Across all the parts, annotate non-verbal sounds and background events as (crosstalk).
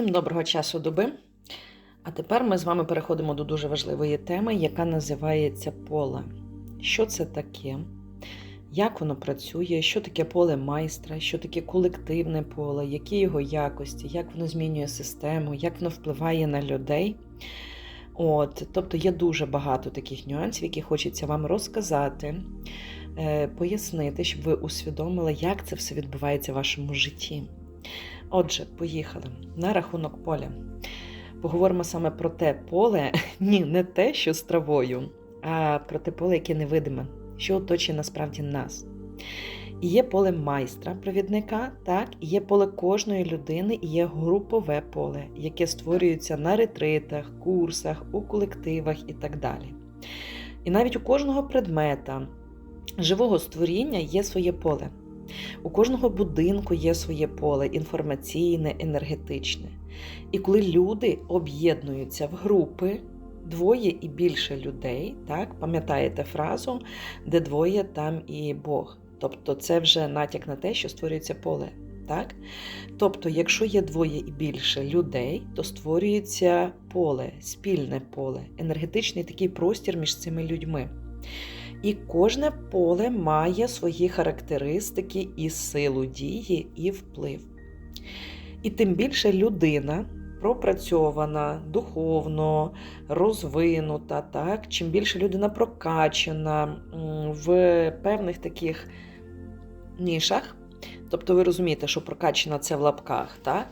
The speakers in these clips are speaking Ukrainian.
Всім доброго часу доби. А тепер ми з вами переходимо до дуже важливої теми, яка називається поле. Що це таке? Як воно працює, що таке поле майстра, що таке колективне поле, які його якості, як воно змінює систему, як воно впливає на людей. От, Тобто є дуже багато таких нюансів, які хочеться вам розказати, е, пояснити, щоб ви усвідомили, як це все відбувається в вашому житті. Отже, поїхали на рахунок поля. Поговоримо саме про те поле, (laughs) ні, не те, що з травою, а про те поле, яке невидиме, що оточує насправді нас. І є поле майстра, провідника, так, і є поле кожної людини, і є групове поле, яке створюється на ретритах, курсах, у колективах і так далі. І навіть у кожного предмета, живого створіння є своє поле. У кожного будинку є своє поле інформаційне, енергетичне. І коли люди об'єднуються в групи, двоє і більше людей, так, пам'ятаєте фразу, де двоє, там і Бог. Тобто це вже натяк на те, що створюється поле. Так? Тобто, якщо є двоє і більше людей, то створюється поле, спільне поле, енергетичний такий простір між цими людьми. І кожне поле має свої характеристики і силу дії, і вплив. І тим більше людина пропрацьована, духовно, розвинута, так? чим більше людина прокачана в певних таких нішах. Тобто ви розумієте, що прокачена це в лапках, так?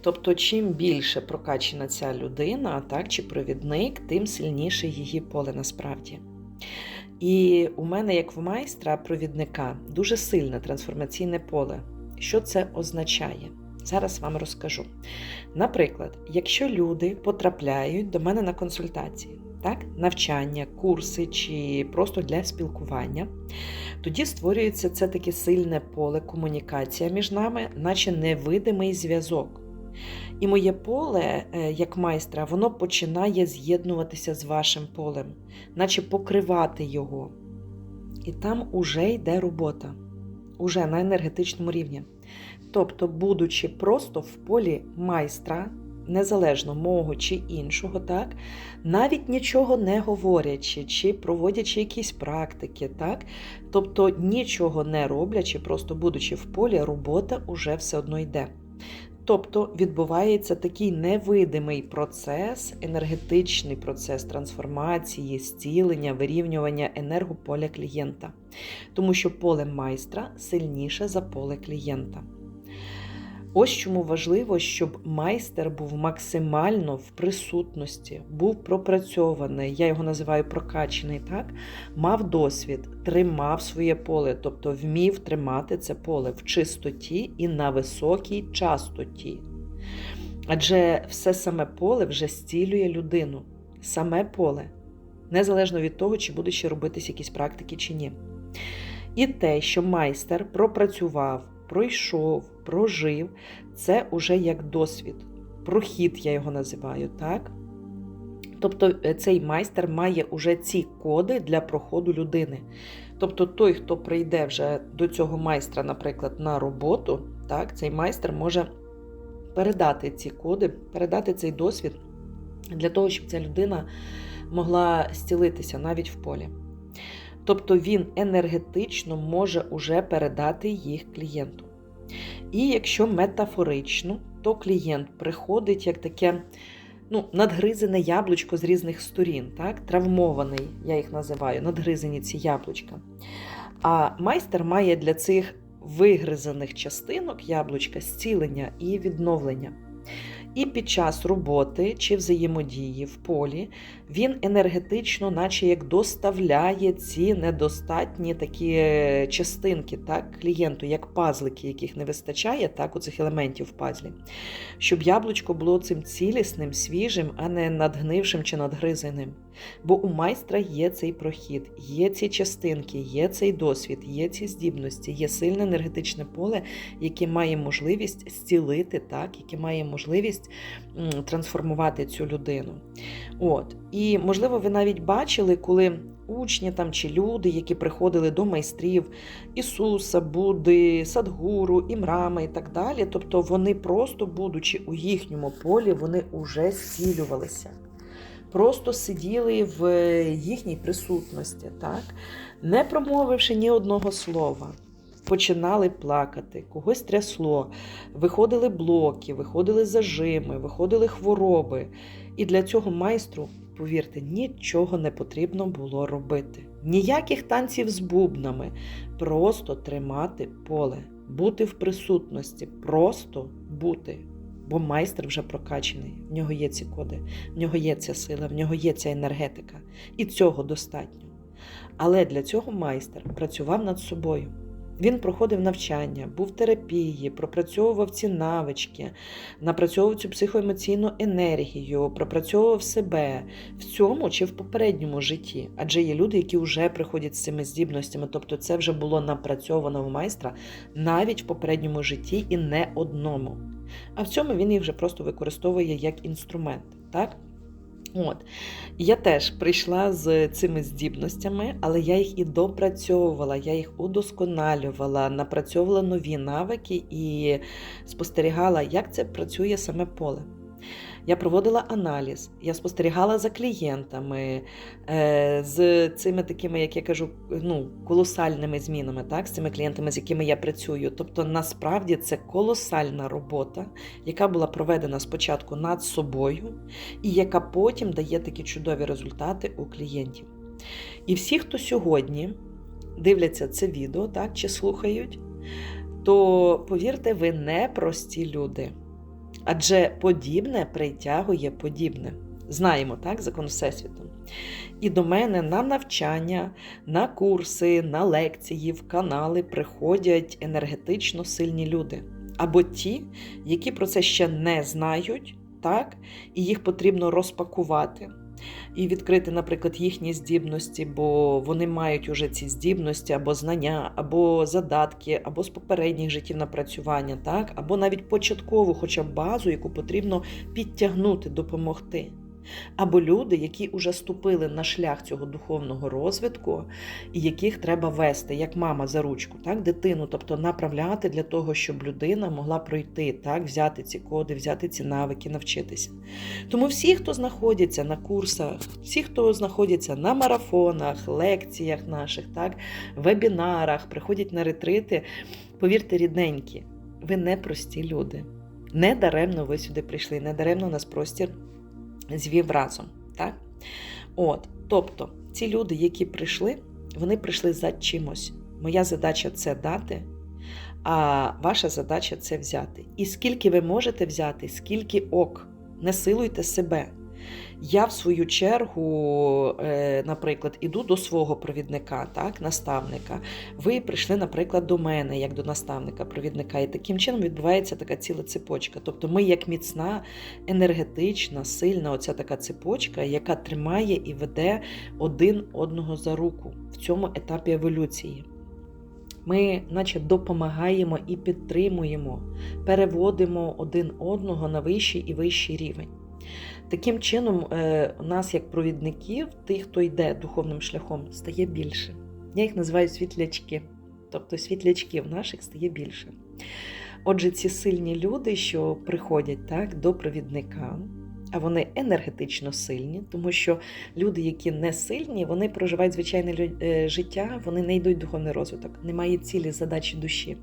Тобто, чим більше прокачена ця людина, так, чи провідник, тим сильніше її поле насправді. І у мене, як в майстра провідника, дуже сильне трансформаційне поле. Що це означає? Зараз вам розкажу. Наприклад, якщо люди потрапляють до мене на консультації, так, навчання, курси чи просто для спілкування, тоді створюється це таке сильне поле комунікація між нами, наче невидимий зв'язок. І моє поле, е, як майстра, воно починає з'єднуватися з вашим полем, наче покривати його. І там уже йде робота, уже на енергетичному рівні. Тобто, будучи просто в полі майстра, незалежно мого чи іншого, так, навіть нічого не говорячи, чи проводячи якісь практики, так, тобто нічого не роблячи, просто будучи в полі, робота уже все одно йде. Тобто відбувається такий невидимий процес, енергетичний процес трансформації, зцілення, вирівнювання енергополя клієнта, тому що поле майстра сильніше за поле клієнта. Ось чому важливо, щоб майстер був максимально в присутності, був пропрацьований, я його називаю прокачений, так? мав досвід, тримав своє поле, тобто вмів тримати це поле в чистоті і на високій частоті. Адже все саме поле вже зцілює людину, саме поле, незалежно від того, чи будуть ще робитись якісь практики чи ні. І те, що майстер пропрацював, пройшов, прожив, це уже як досвід. Прохід я його називаю, так? Тобто е, цей майстер має уже ці коди для проходу людини. Тобто той, хто прийде вже до цього майстра, наприклад, на роботу, так, цей майстер може передати ці коди, передати цей досвід для того, щоб ця людина могла зцілитися навіть в полі. Тобто він енергетично може уже передати їх клієнту. І якщо метафорично, то клієнт приходить як таке ну, надгризене яблучко з різних сторін, так? травмований, я їх називаю, надгризені ці яблучка. А майстер має для цих вигризаних частинок яблучка зцілення і відновлення. І під час роботи чи взаємодії в полі він енергетично, наче як доставляє ці недостатні такі е, частинки так, клієнту, як пазлики, яких не вистачає, так, у цих елементів в пазлі, щоб яблучко було цим цілісним, свіжим, а не надгнившим чи надгризеним. Бо у майстра є цей прохід, є ці частинки, є цей досвід, є ці здібності, є сильне енергетичне поле, яке має можливість зцілити, так, яке має можливість трансформувати цю людину. От. І, можливо, ви навіть бачили, коли учні там чи люди, які приходили до майстрів Ісуса, Будди, Садгуру, Імрама і так далі. Тобто вони просто, будучи у їхньому полі, вони вже зцілювалися. Просто сиділи в їхній присутності, так? не промовивши ні одного слова. Починали плакати, когось трясло, виходили блоки, виходили зажими, виходили хвороби. І для цього майстру, повірте, нічого не потрібно було робити. Ніяких танців з бубнами, просто тримати поле, бути в присутності, просто бути. Бо майстер вже прокачений, в нього є ці коди, в нього є ця сила, в нього є ця енергетика. І цього достатньо. Але для цього майстер працював над собою. Він проходив навчання, був в терапії, пропрацьовував ці навички, напрацьовував цю психоемоційну енергію, пропрацьовував себе в цьому чи в попередньому житті. Адже є люди, які вже приходять з цими здібностями, тобто це вже було напрацьовано в майстра навіть в попередньому житті і не одному. А в цьому він їх вже просто використовує як інструмент. так? От. Я теж прийшла з цими здібностями, але я їх і допрацьовувала, я їх удосконалювала, напрацьовувала нові навики і спостерігала, як це працює саме поле. Я проводила аналіз, я спостерігала за клієнтами, е, з цими такими, як я кажу, ну, колосальними змінами, так, з цими клієнтами, з якими я працюю. Тобто, насправді це колосальна робота, яка була проведена спочатку над собою, і яка потім дає такі чудові результати у клієнтів. І всі, хто сьогодні дивляться це відео, так, чи слухають, то повірте, ви не прості люди. Адже подібне притягує подібне. Знаємо, так, закон Всесвіту. І до мене на навчання, на курси, на лекції, в канали приходять енергетично сильні люди. Або ті, які про це ще не знають, так, і їх потрібно розпакувати і відкрити, наприклад, їхні здібності, бо вони мають уже ці здібності або знання, або задатки, або з попередніх життів напрацювання, так, або навіть початкову, хоча б базу, яку потрібно підтягнути, допомогти або люди, які вже ступили на шлях цього духовного розвитку, і яких треба вести, як мама за ручку, так, дитину, тобто направляти для того, щоб людина могла пройти, так, взяти ці коди, взяти ці навики, навчитися. Тому всі, хто знаходяться на курсах, всі, хто знаходяться на марафонах, лекціях наших, так, вебінарах, приходять на ретрити, повірте, рідненькі, ви не прості люди. Не даремно ви сюди прийшли, не даремно нас простір звів разом. Так? От, Тобто, ці люди, які прийшли, вони прийшли за чимось. Моя задача це дати, а ваша задача це взяти. І скільки ви можете взяти, скільки ок, не силуйте себе. Я, в свою чергу, е, наприклад, іду до свого провідника, так, наставника. Ви прийшли, наприклад, до мене, як до наставника, провідника, і таким чином відбувається така ціла цепочка. Тобто ми, як міцна, енергетична, сильна оця така цепочка, яка тримає і веде один одного за руку в цьому етапі еволюції. Ми, наче, допомагаємо і підтримуємо, переводимо один одного на вищий і вищий рівень. Таким чином, е, нас, як провідників, тих, хто йде духовним шляхом, стає більше. Я їх називаю світлячки. Тобто світлячків наших стає більше. Отже, ці сильні люди, що приходять так, до провідника, а вони енергетично сильні, тому що люди, які не сильні, вони проживають звичайне е, життя, вони не йдуть духовний розвиток, немає цілі задачі душі.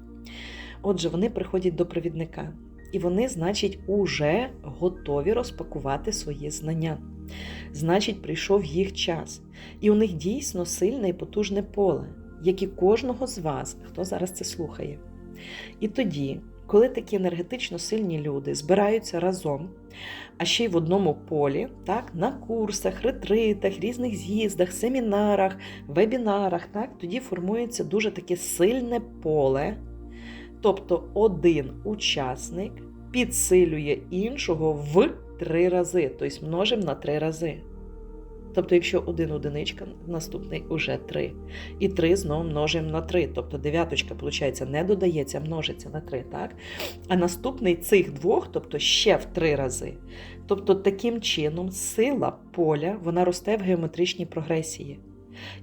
Отже, вони приходять до провідника. І вони, значить, уже готові розпакувати свої знання. Значить, прийшов їх час. І у них дійсно сильне і потужне поле, як і кожного з вас, хто зараз це слухає. І тоді, коли такі енергетично сильні люди збираються разом, а ще й в одному полі, так, на курсах, ретритах, різних з'їздах, семінарах, вебінарах, так, тоді формується дуже таке сильне поле. Тобто один учасник підсилює іншого в три рази, тобто множимо на три рази. Тобто, якщо один одиничка, наступний уже три. І три знову множимо на три. Тобто дев'яточка, виходить, не додається, множиться на три. так? А наступний цих двох, тобто ще в три рази. Тобто, таким чином сила поля вона росте в геометричній прогресії.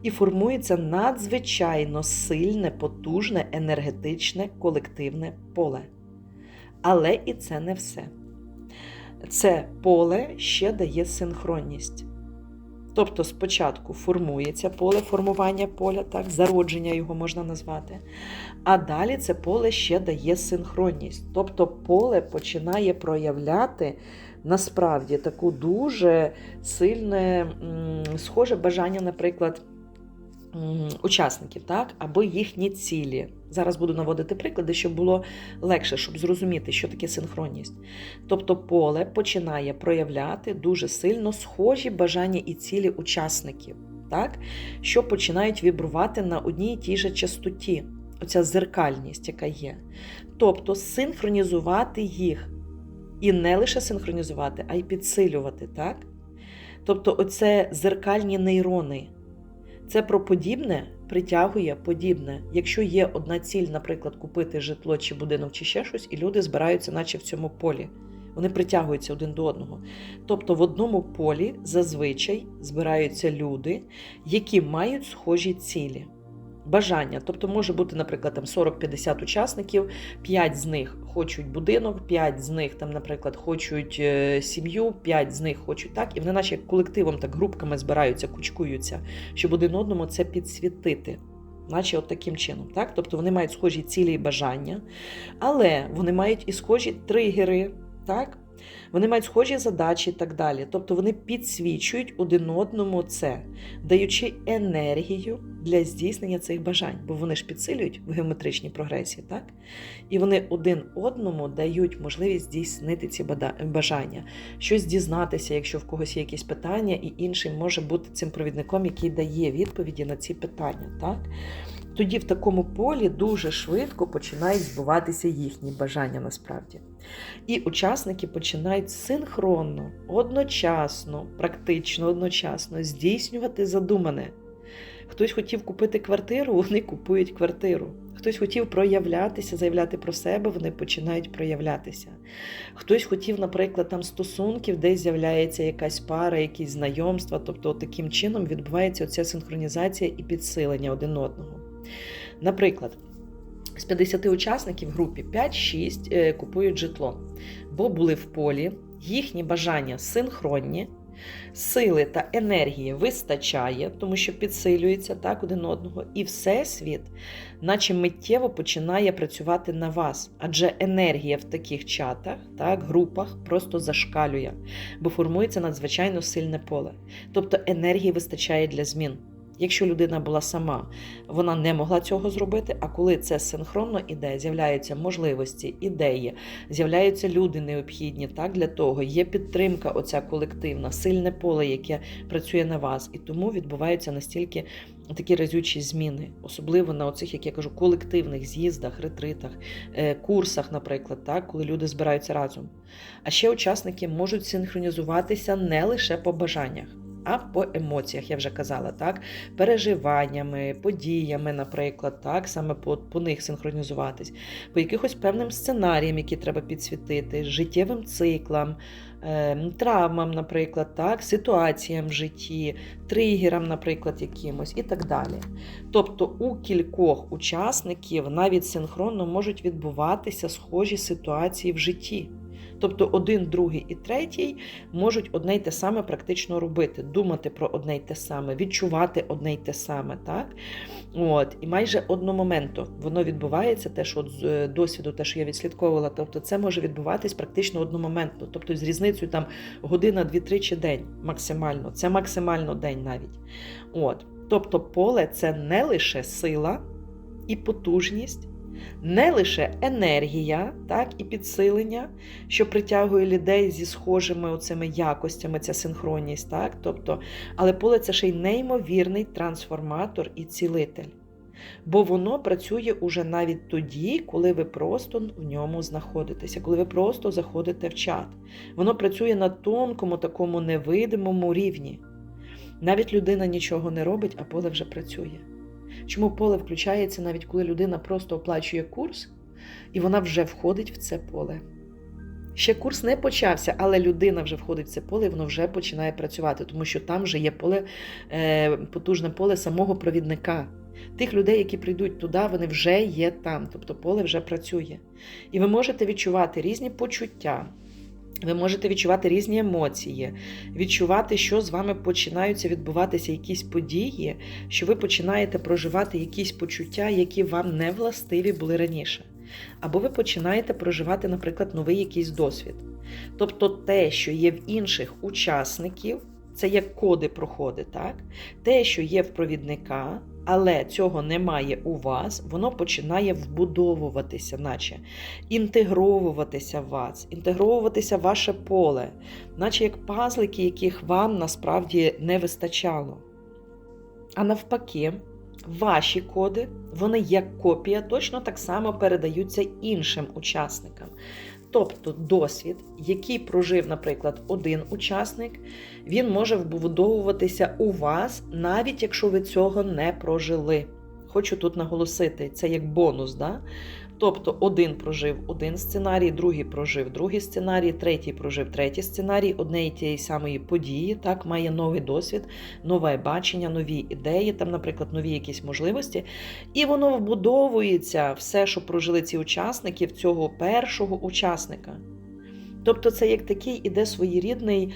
І формується надзвичайно сильне, потужне, енергетичне колективне поле. Але і це не все. Це поле ще дає синхронність. Тобто спочатку формується поле формування поля, так, зародження його можна назвати. А далі це поле ще дає синхронність. Тобто поле починає проявляти насправді таку дуже сильне, схоже бажання, наприклад, учасників, так, або їхні цілі. Зараз буду наводити приклади, щоб було легше, щоб зрозуміти, що таке синхронність. Тобто поле починає проявляти дуже сильно схожі бажання і цілі учасників, так? що починають вібрувати на одній і тій же частоті. Оця зеркальність, яка є. Тобто синхронізувати їх. І не лише синхронізувати, а й підсилювати, так? Тобто, оце зеркальні нейрони. Це про подібне притягує подібне. Якщо є одна ціль, наприклад, купити житло чи будинок, чи ще щось, і люди збираються, наче в цьому полі. Вони притягуються один до одного. Тобто в одному полі зазвичай збираються люди, які мають схожі цілі. Бажання, тобто може бути, наприклад, там 40-50 учасників, 5 з них хочуть будинок, 5 з них, там, наприклад, хочуть е, сім'ю, 5 з них хочуть так, і вони, наче колективом, так групками збираються, кучкуються, щоб один одному це підсвітити. Наче от таким чином, так? Тобто вони мають схожі цілі і бажання, але вони мають і схожі тригери, так? Вони мають схожі задачі і так далі. Тобто вони підсвічують один одному це, даючи енергію для здійснення цих бажань, бо вони ж підсилюють в геометричній прогресії, так? І вони один одному дають можливість здійснити ці бажання, щось дізнатися, якщо в когось є якісь питання, і інший може бути цим провідником, який дає відповіді на ці питання. так? Тоді в такому полі дуже швидко починають збуватися їхні бажання насправді. І учасники починають синхронно, одночасно, практично одночасно здійснювати задумане. Хтось хотів купити квартиру, вони купують квартиру. Хтось хотів проявлятися, заявляти про себе, вони починають проявлятися. Хтось хотів, наприклад, там стосунків, десь з'являється якась пара, якісь знайомства. Тобто, таким чином відбувається оця синхронізація і підсилення один одного. Наприклад, з 50 учасників групі 5-6 е, купують житло, бо були в полі, їхні бажання синхронні, сили та енергії вистачає, тому що підсилюється так один одного, і всесвіт, наче миттєво починає працювати на вас, адже енергія в таких чатах, так, групах просто зашкалює, бо формується надзвичайно сильне поле. Тобто енергії вистачає для змін. Якщо людина була сама, вона не могла цього зробити. А коли це синхронно іде, з'являються можливості, ідеї, з'являються люди необхідні так для того. Є підтримка, оця колективна, сильне поле, яке працює на вас, і тому відбуваються настільки такі разючі зміни, особливо на оцих, як я кажу, колективних з'їздах, ретритах, е, курсах, наприклад, так, коли люди збираються разом. А ще учасники можуть синхронізуватися не лише по бажаннях а по емоціях, я вже казала, так, переживаннями, подіями, наприклад, так, саме по, по них синхронізуватись, по якихось певним сценаріям, які треба підсвітити, життєвим циклам. Ем, травмам, наприклад, так, ситуаціям в житті, тригерам, наприклад, якимось і так далі. Тобто у кількох учасників навіть синхронно можуть відбуватися схожі ситуації в житті. Тобто один, другий і третій можуть одне й те саме практично робити, думати про одне й те саме, відчувати одне й те саме. так? От, І майже одномоментно воно відбувається, теж от з е, досвіду, те, що я відслідковувала, тобто це може відбуватись практично одномоментно, тобто з різницею там година, дві-три чи день максимально. Це максимально день навіть. От. Тобто поле це не лише сила і потужність не лише енергія, так, і підсилення, що притягує людей зі схожими оцими якостями, ця синхронність, так, тобто, але поле це ще й неймовірний трансформатор і цілитель. Бо воно працює уже навіть тоді, коли ви просто в ньому знаходитеся, коли ви просто заходите в чат. Воно працює на тонкому, такому невидимому рівні. Навіть людина нічого не робить, а поле вже працює. Чому поле включається навіть коли людина просто оплачує курс, і вона вже входить в це поле. Ще курс не почався, але людина вже входить в це поле, і воно вже починає працювати, тому що там вже є поле, е, потужне поле самого провідника. Тих людей, які прийдуть туди, вони вже є там, тобто поле вже працює. І ви можете відчувати різні почуття. Ви можете відчувати різні емоції, відчувати, що з вами починаються відбуватися якісь події, що ви починаєте проживати якісь почуття, які вам не властиві були раніше. Або ви починаєте проживати, наприклад, новий якийсь досвід. Тобто те, що є в інших учасників, це як коди проходи, так? Те, що є в провідника, але цього немає у вас, воно починає вбудовуватися, наче інтегровуватися в вас, інтегровуватися в ваше поле, наче як пазлики, яких вам насправді не вистачало. А навпаки, ваші коди, вони як копія, точно так само передаються іншим учасникам. Тобто досвід, який прожив, наприклад, один учасник, він може вбудовуватися у вас, навіть якщо ви цього не прожили. Хочу тут наголосити, це як бонус. Да? Тобто один прожив один сценарій, другий прожив другий сценарій, третій прожив третій сценарій, однієї тієї самої події, так, має новий досвід, нове бачення, нові ідеї, там, наприклад, нові якісь можливості. І воно вбудовується все, що прожили ці учасники, в цього першого учасника. Тобто, це як такий іде своєрідний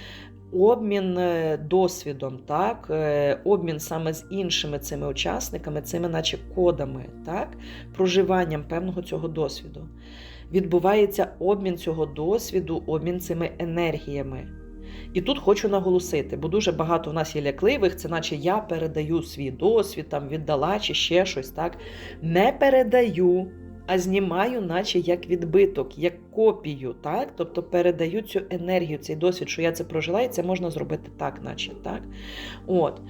обмін е, досвідом, так? е, обмін саме з іншими цими учасниками, цими, наче кодами, так? проживанням певного цього досвіду. Відбувається обмін цього досвіду, обмін цими енергіями. І тут хочу наголосити, бо дуже багато в нас є лякливих, це наче я передаю свій досвід, там віддала чи ще щось. так? Не передаю, а знімаю, наче як відбиток, як копію, так? Тобто передаю цю енергію, цей досвід, що я це прожила, і це можна зробити так, наче так. От.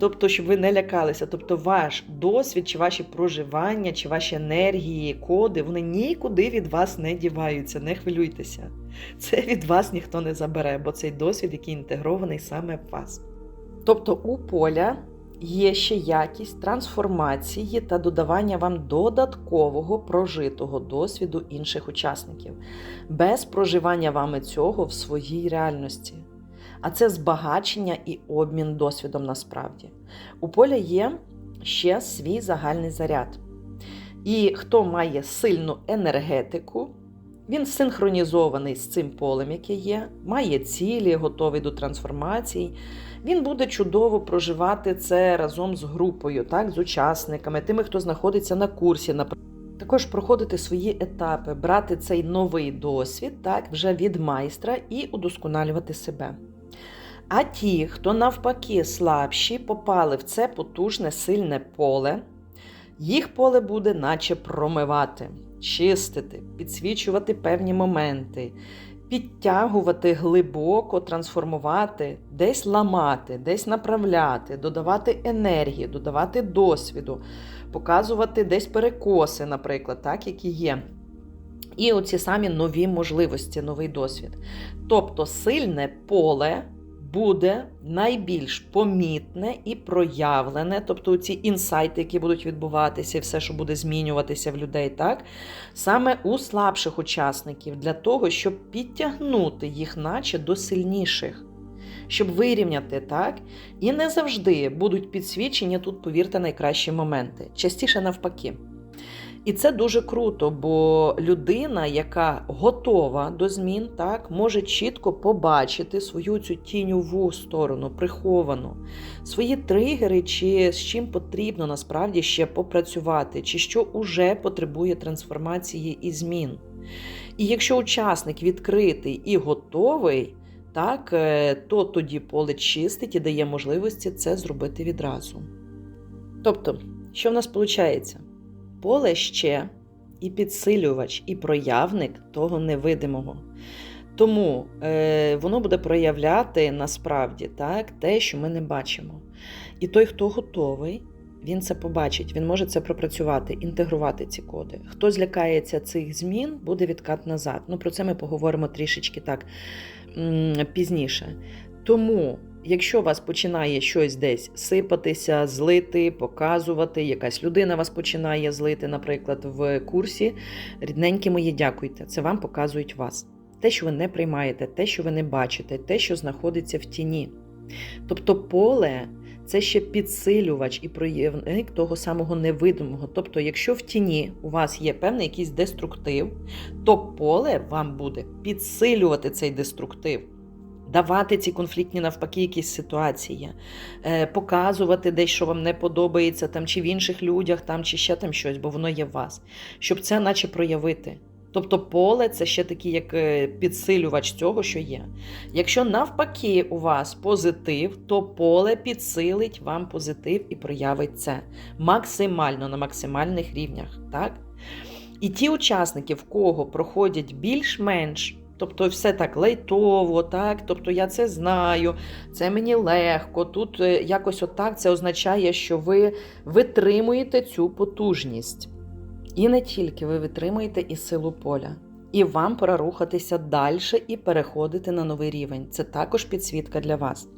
Тобто, щоб ви не лякалися. Тобто, ваш досвід, чи ваші проживання, чи ваші енергії, коди, вони нікуди від вас не діваються, не хвилюйтеся. Це від вас ніхто не забере, бо цей досвід, який інтегрований саме в вас. Тобто, у поля є ще якість трансформації та додавання вам додаткового прожитого досвіду інших учасників, без проживання вами цього в своїй реальності. А це збагачення і обмін досвідом насправді. У поля є ще свій загальний заряд. І хто має сильну енергетику, він синхронізований з цим полем, яке є, має цілі, готовий до трансформацій. Він буде чудово проживати це разом з групою, так, з учасниками, тими, хто знаходиться на курсі. Також проходити свої етапи, брати цей новий досвід, так, вже від майстра і удосконалювати себе. А ті, хто навпаки слабші, попали в це потужне сильне поле, їх поле буде наче промивати, чистити, підсвічувати певні моменти, підтягувати глибоко, трансформувати, десь ламати, десь направляти, додавати енергії, додавати досвіду, показувати десь перекоси, наприклад, так, які є. І оці самі нові можливості, новий досвід. Тобто сильне поле буде найбільш помітне і проявлене, тобто ці інсайти, які будуть відбуватися, і все, що буде змінюватися в людей, так? саме у слабших учасників, для того, щоб підтягнути їх, наче до сильніших. Щоб вирівняти, так? І не завжди будуть підсвічені тут, повірте, найкращі моменти. Частіше навпаки. І це дуже круто, бо людина, яка готова до змін, так, може чітко побачити свою цю тіньову сторону, приховану, свої тригери, чи з чим потрібно насправді ще попрацювати, чи що уже потребує трансформації і змін. І якщо учасник відкритий і готовий, так, е, то тоді поле чистить і дає можливості це зробити відразу. Тобто, що в нас виходить? Поле ще і підсилювач, і проявник того невидимого. Тому е, воно буде проявляти насправді так, те, що ми не бачимо. І той, хто готовий, він це побачить, він може це пропрацювати, інтегрувати ці коди. Хто злякається цих змін, буде відкат назад. Ну про це ми поговоримо трішечки так пізніше. Тому Якщо вас починає щось десь сипатися, злити, показувати, якась людина вас починає злити, наприклад, в курсі, рідненькі мої, дякуйте, це вам показують вас. те, що ви не приймаєте, те, що ви не бачите, те, що знаходиться в тіні. Тобто поле це ще підсилювач і проявник того самого невидимого. Тобто, якщо в тіні у вас є певний якийсь деструктив, то поле вам буде підсилювати цей деструктив. Давати ці конфліктні навпаки якісь ситуації, е, показувати десь, що вам не подобається, там, чи в інших людях, там, чи ще там щось, бо воно є в вас, щоб це наче проявити. Тобто поле це ще такий як е, підсилювач цього, що є. Якщо навпаки у вас позитив, то поле підсилить вам позитив і проявить це максимально на максимальних рівнях. Так? І ті учасники, в кого проходять більш-менш. Тобто все так лайтово, так? Тобто я це знаю, це мені легко. Тут е, якось отак це означає, що ви витримуєте цю потужність. І не тільки ви витримуєте і силу поля. І вам пора рухатися далі і переходити на новий рівень. Це також підсвітка для вас.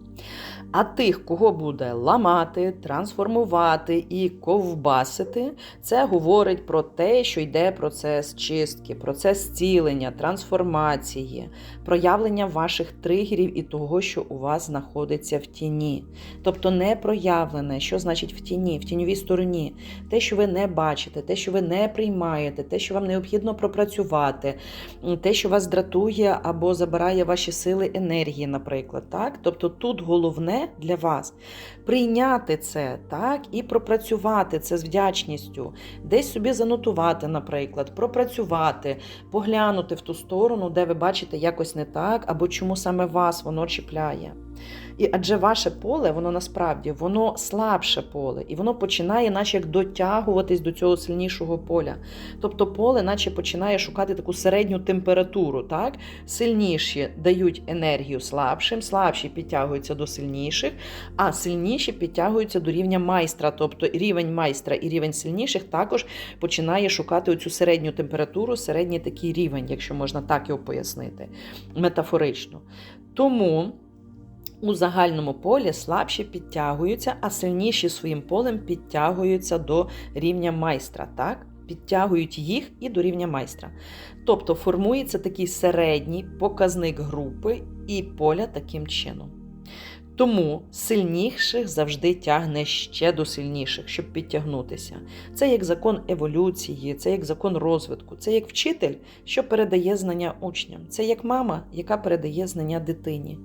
А тих, кого буде ламати, трансформувати і ковбасити, це говорить про те, що йде процес чистки, процес зцілення, трансформації, проявлення ваших тригерів і того, що у вас знаходиться в тіні. Тобто не проявлене, що значить в тіні, в тіньовій стороні, те, що ви не бачите, те, що ви не приймаєте, те, що вам необхідно пропрацювати, те, що вас дратує або забирає ваші сили енергії, наприклад. Так? Тобто тут головне для вас прийняти це так, і пропрацювати це з вдячністю, десь собі занотувати, наприклад, пропрацювати, поглянути в ту сторону, де ви бачите якось не так, або чому саме вас воно чіпляє. І адже ваше поле, воно насправді воно слабше поле, і воно починає, наче як дотягуватись до цього сильнішого поля. Тобто поле, наче починає шукати таку середню температуру. так? Сильніші дають енергію слабшим, слабші підтягуються до сильніших, а сильніші підтягуються до рівня майстра. Тобто рівень майстра і рівень сильніших також починає шукати оцю середню температуру, середній такий рівень, якщо можна так його пояснити, метафорично. Тому. У загальному полі слабші підтягуються, а сильніші своїм полем підтягуються до рівня майстра. так? Підтягують їх і до рівня майстра. Тобто формується такий середній показник групи і поля таким чином. Тому сильніших завжди тягне ще до сильніших, щоб підтягнутися. Це як закон еволюції, це як закон розвитку, це як вчитель, що передає знання учням, це як мама, яка передає знання дитині.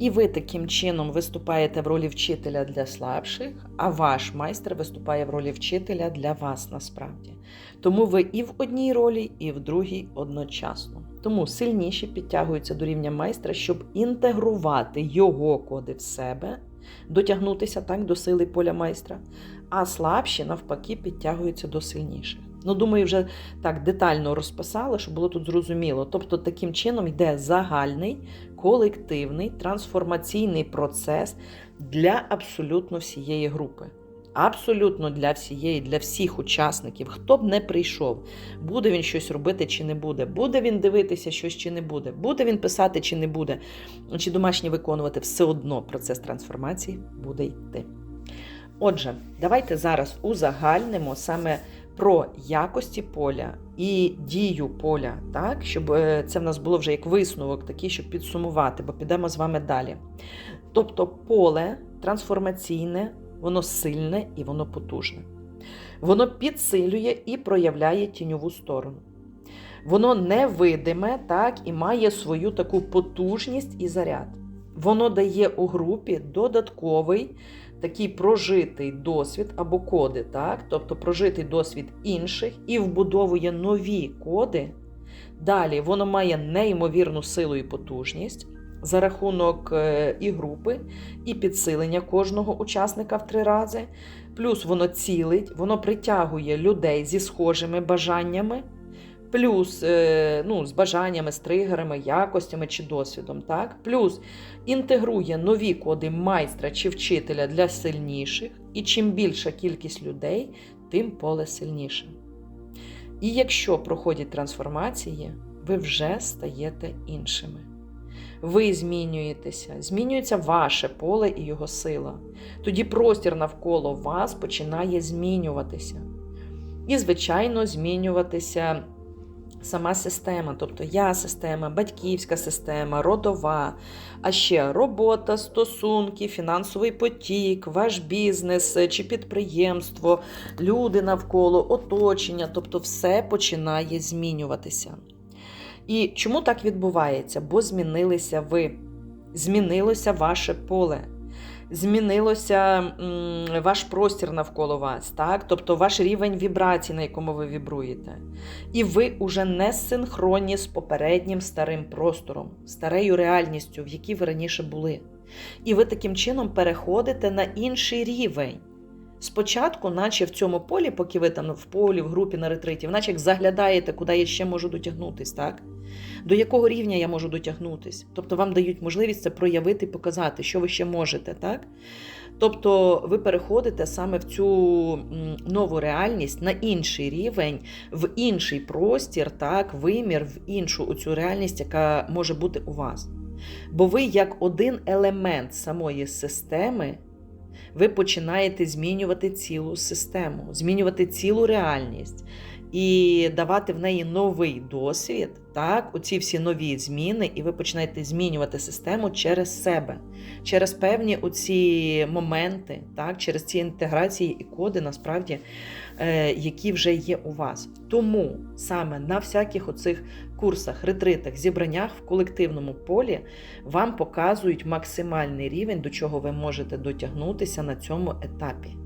І ви таким чином виступаєте в ролі вчителя для слабших, а ваш майстер виступає в ролі вчителя для вас насправді. Тому ви і в одній ролі, і в другій одночасно. Тому сильніші підтягуються до рівня майстра, щоб інтегрувати його коди в себе, дотягнутися так до сили поля майстра, а слабші, навпаки, підтягуються до сильніших. Ну, думаю, вже так детально розписала, щоб було тут зрозуміло. Тобто, таким чином йде загальний колективний трансформаційний процес для абсолютно всієї групи. Абсолютно для всієї, для всіх учасників, хто б не прийшов, буде він щось робити чи не буде, буде він дивитися щось чи не буде, буде він писати чи не буде, чи домашнє виконувати, все одно процес трансформації буде йти. Отже, давайте зараз узагальнимо саме про якості поля і дію поля, так, щоб е, це в нас було вже як висновок, такий, щоб підсумувати, бо підемо з вами далі. Тобто, поле трансформаційне, воно сильне і воно потужне. Воно підсилює і проявляє тіньову сторону. Воно невидиме, так, і має свою таку потужність і заряд. Воно дає у групі додатковий такий прожитий досвід або коди, так? тобто прожитий досвід інших і вбудовує нові коди. Далі воно має неймовірну силу і потужність за рахунок е, і групи, і підсилення кожного учасника в три рази. Плюс воно цілить, воно притягує людей зі схожими бажаннями плюс е, ну, з бажаннями, з тригерами, якостями чи досвідом. Так? Плюс інтегрує нові коди майстра чи вчителя для сильніших, і чим більша кількість людей, тим поле сильніше. І якщо проходять трансформації, ви вже стаєте іншими. Ви змінюєтеся, змінюється ваше поле і його сила. Тоді простір навколо вас починає змінюватися. І, звичайно, змінюватися сама система, тобто я система, батьківська система, родова, а ще робота, стосунки, фінансовий потік, ваш бізнес чи підприємство, люди навколо, оточення, тобто все починає змінюватися. І чому так відбувається? Бо змінилися ви, змінилося ваше поле. Змінилося ваш простір навколо вас, так? тобто ваш рівень вібрацій, на якому ви вібруєте. І ви уже не синхронні з попереднім старим простором, старею реальністю, в якій ви раніше були. І ви таким чином переходите на інший рівень. Спочатку, наче в цьому полі, поки ви там в полі, в групі на ретриті, наче як заглядаєте, куди я ще можу дотягнутись, так? До якого рівня я можу дотягнутись? Тобто вам дають можливість це проявити показати, що ви ще можете, так? Тобто ви переходите саме в цю нову реальність на інший рівень, в інший простір, так, вимір, в іншу оцю реальність, яка може бути у вас. Бо ви як один елемент самої системи ви починаєте змінювати цілу систему, змінювати цілу реальність і давати в неї новий досвід, так, оці всі нові зміни, і ви починаєте змінювати систему через себе, через певні оці моменти, так, через ці інтеграції і коди, насправді, е, які вже є у вас. Тому саме на всяких оцих курсах, ретритах, зібраннях в колективному полі вам показують максимальний рівень, до чого ви можете дотягнутися на цьому етапі.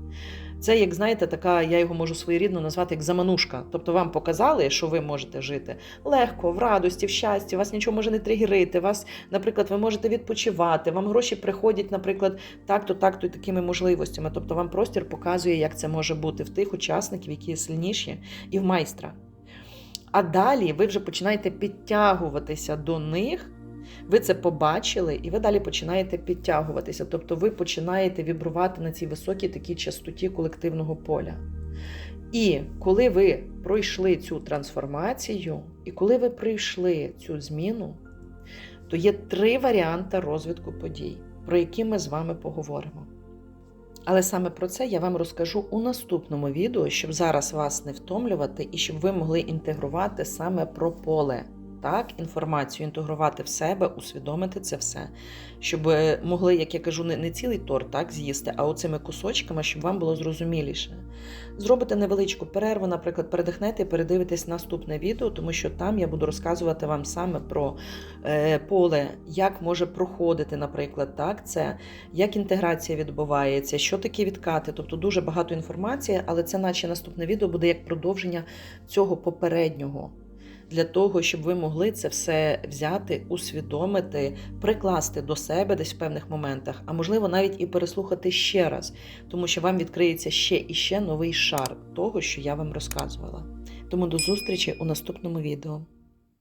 Це, як знаєте, така, я його можу своєрідно назвати як заманушка. Тобто вам показали, що ви можете жити легко, в радості, в щасті, вас нічого може не тригерити. Вас, наприклад, ви можете відпочивати, вам гроші приходять, наприклад, так-то, так-то і такими можливостями. Тобто вам простір показує, як це може бути в тих учасників, які сильніші, і в майстра. А далі ви вже починаєте підтягуватися до них. Ви це побачили, і ви далі починаєте підтягуватися. Тобто ви починаєте вібрувати на цій високій такій частоті колективного поля. І коли ви пройшли цю трансформацію, і коли ви пройшли цю зміну, то є три варіанти розвитку подій, про які ми з вами поговоримо. Але саме про це я вам розкажу у наступному відео, щоб зараз вас не втомлювати і щоб ви могли інтегрувати саме про поле так, інформацію інтегрувати в себе, усвідомити це все, щоб могли, як я кажу, не, не цілий торт так, з'їсти, а оцими кусочками, щоб вам було зрозуміліше. Зробите невеличку перерву, наприклад, передихнете і передивитесь наступне відео, тому що там я буду розказувати вам саме про е, поле, як може проходити, наприклад, так, це, як інтеграція відбувається, що таке відкати. Тобто дуже багато інформації, але це, наче наступне відео, буде як продовження цього попереднього для того, щоб ви могли це все взяти, усвідомити, прикласти до себе десь в певних моментах, а можливо навіть і переслухати ще раз, тому що вам відкриється ще і ще новий шар того, що я вам розказувала. Тому до зустрічі у наступному відео.